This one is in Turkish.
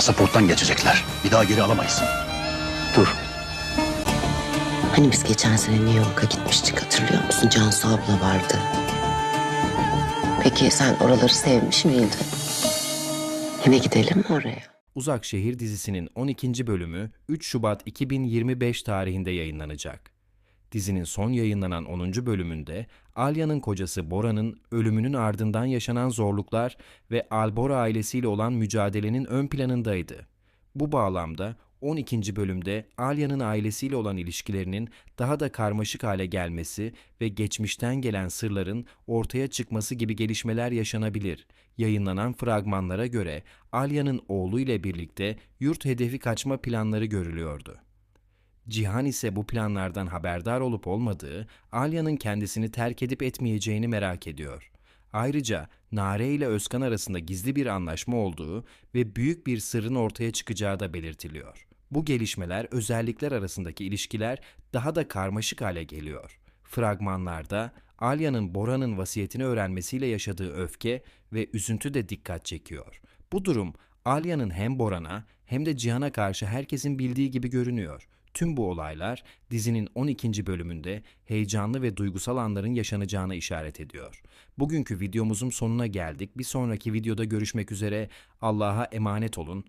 Pasaporttan geçecekler. Bir daha geri alamayız. Dur. Hani biz geçen sene New York'a gitmiştik hatırlıyor musun? Cansu abla vardı. Peki sen oraları sevmiş miydin? Yine gidelim mi oraya? Uzak Şehir dizisinin 12. bölümü 3 Şubat 2025 tarihinde yayınlanacak. Dizinin son yayınlanan 10. bölümünde Alya'nın kocası Bora'nın ölümünün ardından yaşanan zorluklar ve Albora ailesiyle olan mücadelenin ön planındaydı. Bu bağlamda 12. bölümde Alya'nın ailesiyle olan ilişkilerinin daha da karmaşık hale gelmesi ve geçmişten gelen sırların ortaya çıkması gibi gelişmeler yaşanabilir. Yayınlanan fragmanlara göre Alya'nın oğlu ile birlikte yurt hedefi kaçma planları görülüyordu. Cihan ise bu planlardan haberdar olup olmadığı, Alya'nın kendisini terk edip etmeyeceğini merak ediyor. Ayrıca Nare ile Özkan arasında gizli bir anlaşma olduğu ve büyük bir sırrın ortaya çıkacağı da belirtiliyor. Bu gelişmeler özellikler arasındaki ilişkiler daha da karmaşık hale geliyor. Fragmanlarda Alya'nın Bora'nın vasiyetini öğrenmesiyle yaşadığı öfke ve üzüntü de dikkat çekiyor. Bu durum Alya'nın hem Boran'a hem de Cihan'a karşı herkesin bildiği gibi görünüyor. Tüm bu olaylar dizinin 12. bölümünde heyecanlı ve duygusal anların yaşanacağına işaret ediyor. Bugünkü videomuzun sonuna geldik. Bir sonraki videoda görüşmek üzere. Allah'a emanet olun.